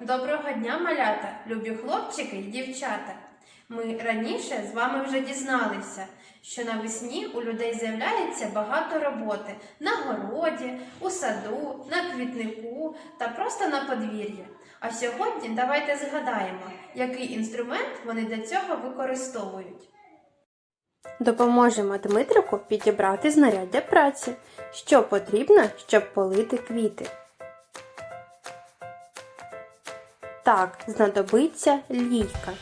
Доброго дня, малята, любі хлопчики і дівчата. Ми раніше з вами вже дізналися, що навесні у людей з'являється багато роботи на городі, у саду, на квітнику та просто на подвір'ї. А сьогодні давайте згадаємо, який інструмент вони для цього використовують. Допоможемо Дмитрику підібрати знаряддя праці, що потрібно, щоб полити квіти. Так, знадобиться лійка.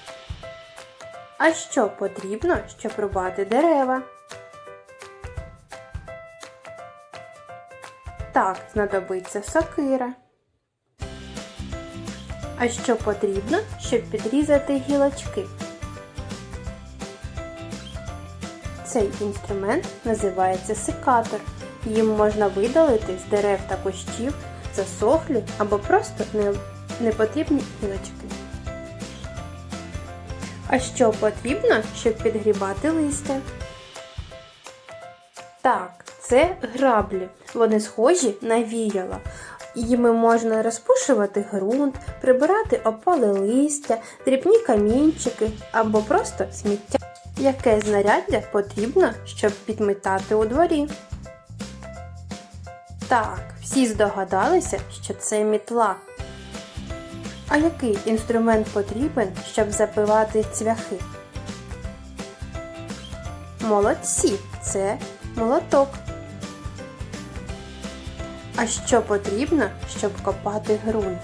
А що потрібно, щоб рубати дерева? Так, знадобиться сокира. А що потрібно, щоб підрізати гілочки? Цей інструмент називається секатор. Їм можна видалити з дерев та кущів засохлі або просто не непотрібні гілочки. А що потрібно, щоб підгрібати листя? Так, це граблі. Вони схожі на віяла. Їми можна розпушувати ґрунт, прибирати опале листя, дрібні камінчики або просто сміття. Яке знаряддя потрібно, щоб підмітати у дворі? Так, всі здогадалися, що це мітла. А який інструмент потрібен, щоб запивати цвяхи? Молодці, це молоток. А що потрібно, щоб копати ґрунт?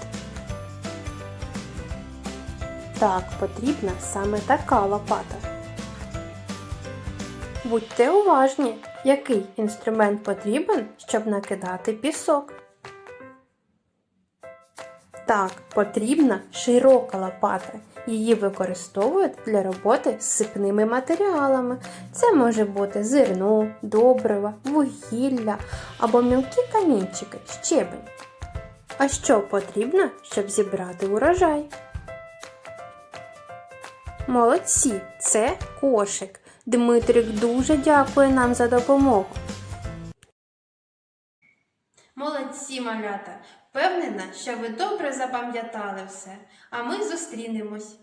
Так, потрібна саме така лопата. Будьте уважні, який інструмент потрібен, щоб накидати пісок. Так, потрібна широка лопата. Її використовують для роботи з сипними матеріалами. Це може бути зерно, добрива, вугілля або мілкі камінчики, щебень. А що потрібно, щоб зібрати урожай? Молодці, це кошик. Дмитрик дуже дякує нам за допомогу. Молодці, малята! Впевнена, що ви добре запам'ятали все, а ми зустрінемось.